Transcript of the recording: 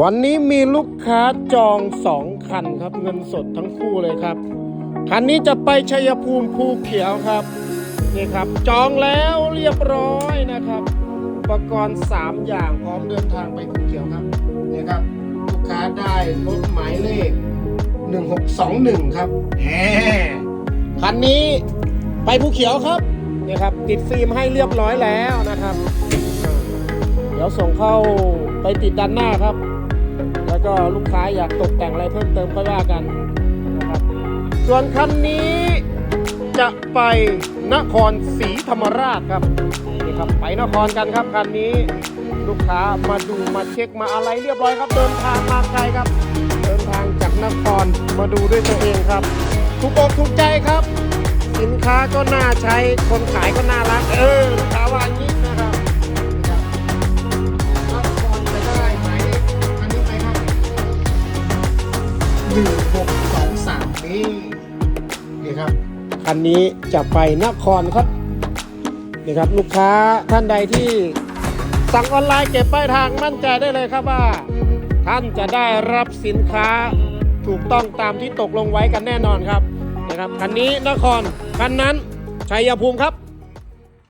วันนี้มีลูกค้าจองสองคันครับ เงินสดทั้งคู่เลยครับ คันนี้จะไปชัยภูมิภูเขียวครับนี่ครับ จองแล้วเรียบร้อยนะครับ อุปกรณ์ 3 อย่างพร้อมเดินทางไปภูเขียวครับนี่ครับ ลูกค้าได้รถหมายเลข 1621 ครับแหมคันนี้ไปภูเขียวครับนี่ครับ ติดฟิล์มให้เรียบร้อยแล้วนะครับ เดี๋ยวส่งเข้าไปติดด้านหน้าครับ ก็ลูกค้าอยากตกแต่งอะไรเพิ่มเติมก็ว่ากันนะครับส่วนคันนี้จะไปนครศรีธรรมราชครับนี่ครับไปนครกันครับคันนี้ลูกค้ามาดูมาเช็คมาอะไรเรียบร้อยครับ เดินทางมาไกลครับ เดินทางจากนครมาดูด้วยตัวเองครับถูกอกถูกใจครับ สินค้าก็น่าใช้คนขายก็น่ารักเออลูกค้าว่าอย่าง นึ่งหกสองสามนี่นี่ครับคันนี้จะไปนครครับนี่ครับลูกค้าท่านใดที่สั่งออนไลน์เก็บป้ายทางมั่นใจได้เลยครับว่า ท่านจะได้รับสินค้าถูกต้องตามที่ตกลงไว้กันแน่นอนครับนะครับคันนี้นครคันนั้นชัยภูมิครับ